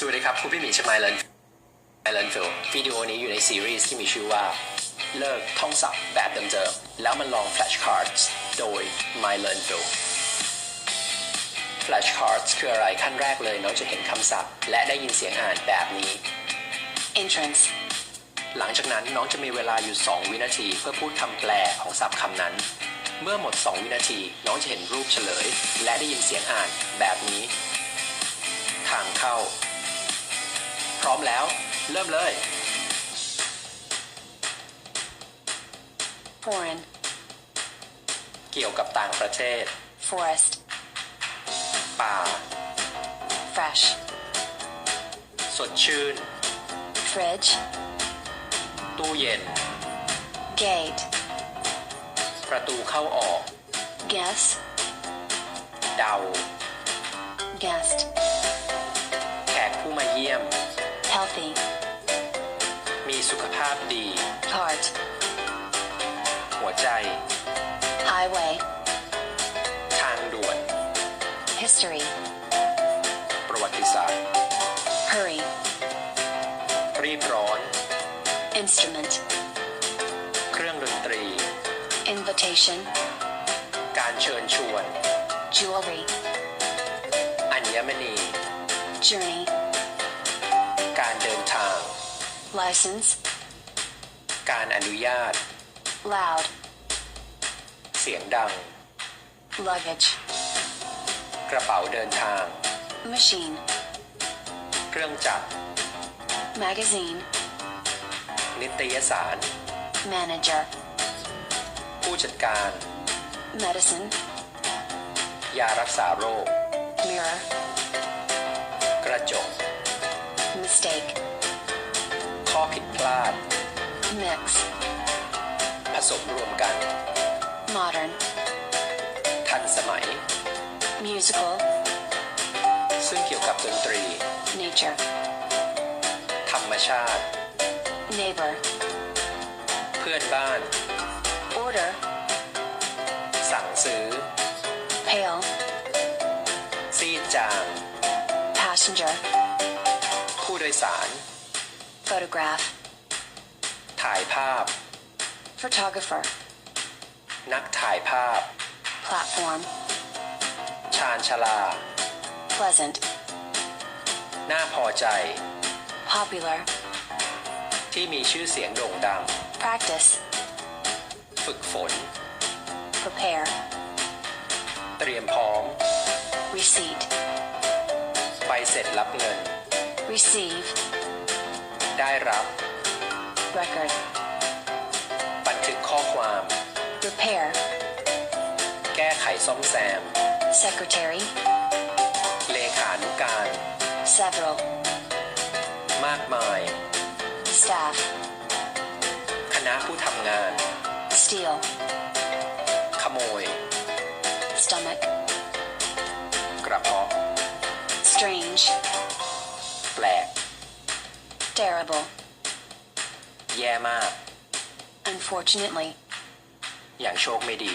สวัสดีครับคุณพี่หมีชมายเลนไอเลนฟิลวิดีโอนี้อยู่ในซีรีส์ที่มีชื่อว่า เลิกท่องศัพท์แบบเดิมๆแล้วมันลอง flashcards โดย My Learn f i l flashcards คืออะไรขั้นแรกเลยน้องจะเห็นคำศัพท์ และได้ยินเสียงอ่านแบบนี้ entrance, หลังจากนั้นน้องจะมีเวลาอยู่ 2 วินาที เพื่อพูดคำแปลของศัพท์คำนั้น เมื่อหมด 2 วินาที น้องจะเห็นรูปเฉลย และได้ยินเสียงอ่านแบบนี้ ทางเข้า พร้อมแล้ว เริ่มเลย foreign, เกี่ยวกับต่างประเทศ forest, ป่า fresh, สดชื่น fridge, ตู้เย็น gate, ประตูเข้าออก guess, เดา guest, แขกผู้มาเยี่ยม healthy, มีสุขภาพดี heart, หัวใจ highway, ทางด่วน history, ประวัติศาสตร์ hurry, รีบร้อน instrument, เครื่องดนตรี invitation, การเชิญชวน jewelry, อัญมณี journey, การเดินทาง license, การอนุญาต loud, เสียงดัง luggage, กระเป๋าเดินทาง machine, เครื่องจักร magazine, นิตยสาร manager, ผู้จัดการ medicine, ยารักษาโรค mirror, กระจก mistake, ข้อผิดพลาด mix, ผสมรวมกัน modern, ทันสมัย musical, ซึ่งเกี่ยวกับดนตรี nature, ธรรมชาติ neighbor, เพื่อนบ้าน order, สั่งซื้อ pale, ซีดจาง passenger, ผู้ โดยสาร photograph, ถ่ายภาพ photographer, นักถ่ายภาพ platform, ชาญชาลา pleasant, น่าพอใจ popular, ที่มีชื่อเสียงโด่งดัง practice, ฝึกฝน prepare, เตรียมพร้อม receipt, ใบเสร็จรับเงิน receive, ได้รับ record, บันทึกข้อความ repair, แก้ไขซ่อมแซม secretary, เลขานุการ several, มากมาย staff, คณะผู้ทำงาน steal, ขโมย stomach, กระเพาะ strange, แปลก terrible, แย่มาก unfortunately, อย่างโชคไม่ดี